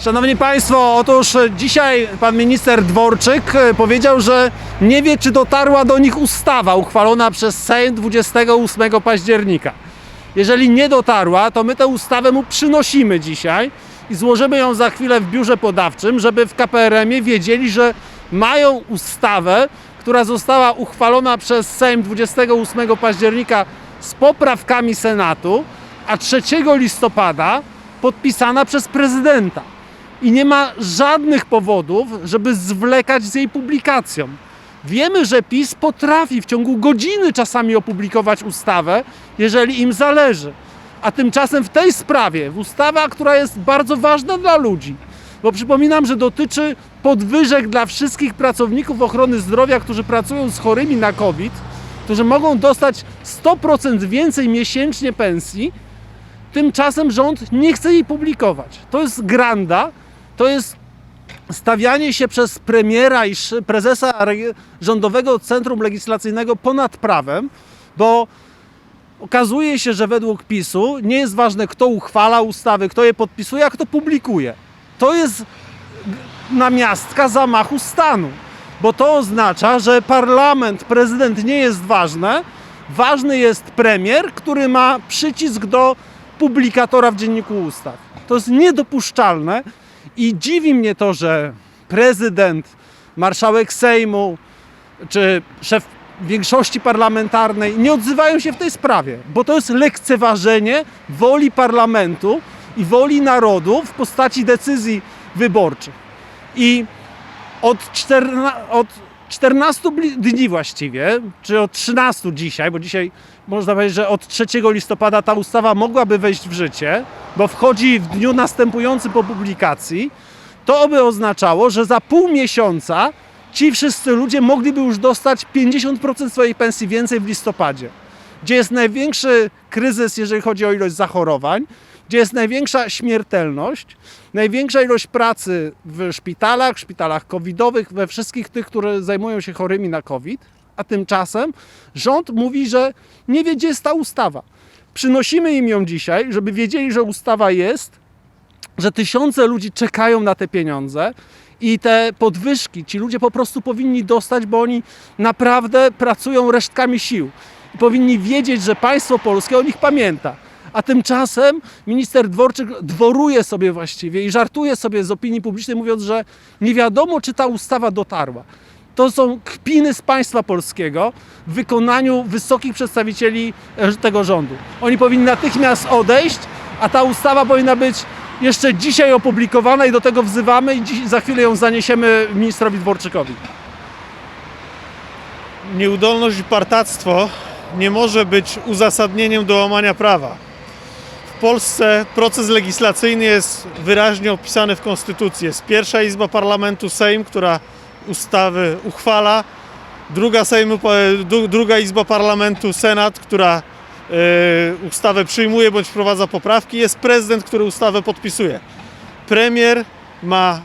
Szanowni Państwo, otóż dzisiaj pan minister Dworczyk e, powiedział, że nie wie, czy dotarła do nich ustawa uchwalona przez Sejm 28 października. Jeżeli nie dotarła, to my tę ustawę mu przynosimy dzisiaj i złożymy ją za chwilę w biurze podawczym, żeby w KPRM-ie wiedzieli, że mają ustawę, która została uchwalona przez Sejm 28 października z poprawkami Senatu, a 3 listopada podpisana przez prezydenta. I nie ma żadnych powodów, żeby zwlekać z jej publikacją. Wiemy, że PiS potrafi w ciągu godziny czasami opublikować ustawę, jeżeli im zależy. A tymczasem w tej sprawie, w ustawa, która jest bardzo ważna dla ludzi, bo przypominam, że dotyczy podwyżek dla wszystkich pracowników ochrony zdrowia, którzy pracują z chorymi na COVID, którzy mogą dostać 100% więcej miesięcznie pensji, tymczasem rząd nie chce jej publikować. To jest granda, to jest stawianie się przez premiera i prezesa Rządowego Centrum Legislacyjnego ponad prawem, bo okazuje się, że według PiSu nie jest ważne, kto uchwala ustawy, kto je podpisuje, a kto publikuje. To jest namiastka zamachu stanu, bo to oznacza, że parlament, prezydent nie jest ważne, ważny jest premier, który ma przycisk do publikatora w dzienniku ustaw. To jest niedopuszczalne i dziwi mnie to, że prezydent, marszałek Sejmu czy szef większości parlamentarnej nie odzywają się w tej sprawie, bo to jest lekceważenie woli parlamentu i woli narodu w postaci decyzji wyborczych. I od, czterna, od 14 bli- dni właściwie, czy od 13 dzisiaj, bo dzisiaj można powiedzieć, że od 3 listopada ta ustawa mogłaby wejść w życie, bo wchodzi w dniu następującym po publikacji, to by oznaczało, że za pół miesiąca ci wszyscy ludzie mogliby już dostać 50% swojej pensji więcej w listopadzie, gdzie jest największy kryzys, jeżeli chodzi o ilość zachorowań, gdzie jest największa śmiertelność, największa ilość pracy w szpitalach, szpitalach covidowych, we wszystkich tych, które zajmują się chorymi na COVID, a tymczasem rząd mówi, że nie wie, gdzie jest ta ustawa. Przynosimy im ją dzisiaj, żeby wiedzieli, że ustawa jest, że tysiące ludzi czekają na te pieniądze i te podwyżki ci ludzie po prostu powinni dostać, bo oni naprawdę pracują resztkami sił. I powinni wiedzieć, że państwo polskie o nich pamięta. A tymczasem minister Dworczyk dworuje sobie właściwie i żartuje sobie z opinii publicznej, mówiąc, że nie wiadomo, czy ta ustawa dotarła. To są kpiny z państwa polskiego w wykonaniu wysokich przedstawicieli e, tego rządu. Oni powinni natychmiast odejść, a ta ustawa powinna być jeszcze dzisiaj opublikowana i do tego wzywamy i za chwilę ją zaniesiemy ministrowi Dworczykowi. Nieudolność i partactwo nie może być uzasadnieniem do łamania prawa. Polsce proces legislacyjny jest wyraźnie opisany w Konstytucji. Jest pierwsza izba parlamentu Sejm, która ustawy uchwala, druga, Sejmu, du- druga izba parlamentu Senat, która e, ustawę przyjmuje bądź wprowadza poprawki, jest prezydent, który ustawę podpisuje. Premier ma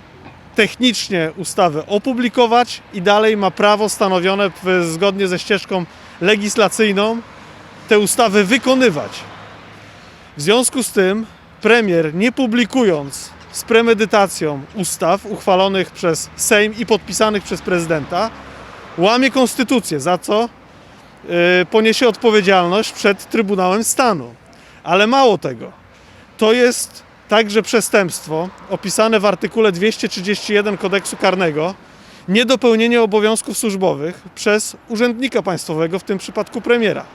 technicznie ustawę opublikować i dalej ma prawo stanowione zgodnie ze ścieżką legislacyjną te ustawy wykonywać. W związku z tym premier nie publikując z premedytacją ustaw uchwalonych przez Sejm i podpisanych przez prezydenta łamie konstytucję, za co y, poniesie odpowiedzialność przed Trybunałem Stanu. Ale mało tego, to jest także przestępstwo opisane w artykule 231 kodeksu karnego niedopełnienie obowiązków służbowych przez urzędnika państwowego, w tym przypadku premiera.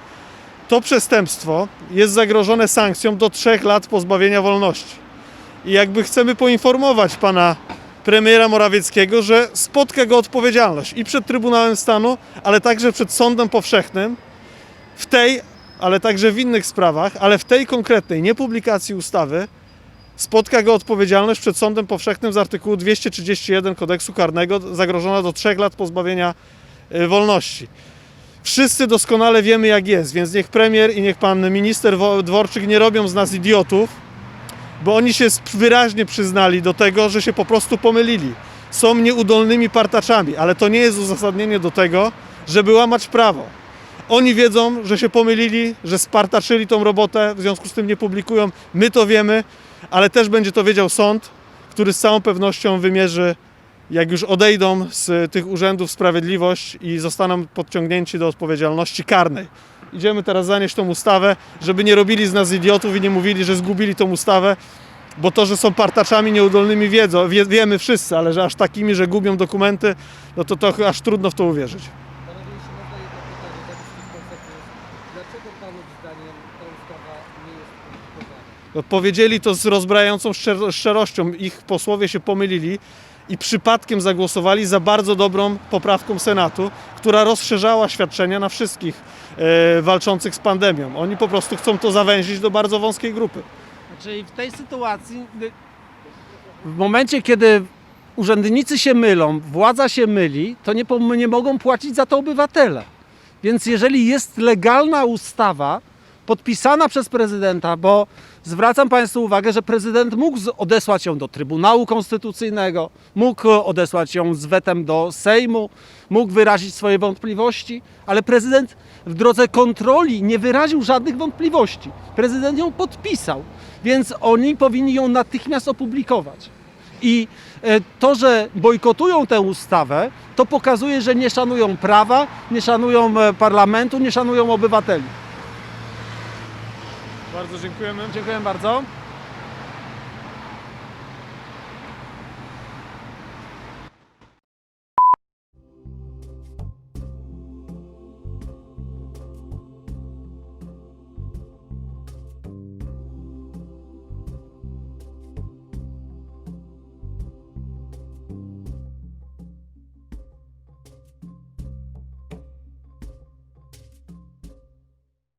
To przestępstwo jest zagrożone sankcją do 3 lat pozbawienia wolności. I jakby chcemy poinformować pana premiera Morawieckiego, że spotka go odpowiedzialność i przed Trybunałem Stanu, ale także przed Sądem Powszechnym w tej, ale także w innych sprawach, ale w tej konkretnej niepublikacji ustawy spotka go odpowiedzialność przed Sądem Powszechnym z artykułu 231 kodeksu karnego zagrożona do 3 lat pozbawienia y, wolności. Wszyscy doskonale wiemy jak jest, więc niech premier i niech pan minister Wo- Dworczyk nie robią z nas idiotów, bo oni się wyraźnie przyznali do tego, że się po prostu pomylili. Są nieudolnymi partaczami, ale to nie jest uzasadnienie do tego, żeby łamać prawo. Oni wiedzą, że się pomylili, że spartaczyli tą robotę, w związku z tym nie publikują. My to wiemy, ale też będzie to wiedział sąd, który z całą pewnością wymierzy, jak już odejdą z tych urzędów sprawiedliwość i zostaną podciągnięci do odpowiedzialności karnej. Idziemy teraz zanieść tą ustawę, żeby nie robili z nas idiotów i nie mówili, że zgubili tą ustawę, bo to, że są partaczami nieudolnymi wiedzą, wie, wiemy wszyscy, ale że aż takimi, że gubią dokumenty, no to, to aż trudno w to uwierzyć. No, Powiedzieli to z rozbrajającą szczer- szczerością. Ich posłowie się pomylili i przypadkiem zagłosowali za bardzo dobrą poprawką Senatu, która rozszerzała świadczenia na wszystkich e, walczących z pandemią. Oni po prostu chcą to zawęzić do bardzo wąskiej grupy. Czyli w tej sytuacji, w momencie, kiedy urzędnicy się mylą, władza się myli, to nie, nie mogą płacić za to obywatele. Więc jeżeli jest legalna ustawa podpisana przez prezydenta, bo zwracam Państwu uwagę, że prezydent mógł odesłać ją do Trybunału Konstytucyjnego, mógł odesłać ją z wetem do Sejmu, mógł wyrazić swoje wątpliwości, ale prezydent w drodze kontroli nie wyraził żadnych wątpliwości. Prezydent ją podpisał, więc oni powinni ją natychmiast opublikować. I e, to, że bojkotują tę ustawę, to pokazuje, że nie szanują prawa, nie szanują e, parlamentu, nie szanują obywateli. Bardzo dziękujemy. Dziękuję bardzo.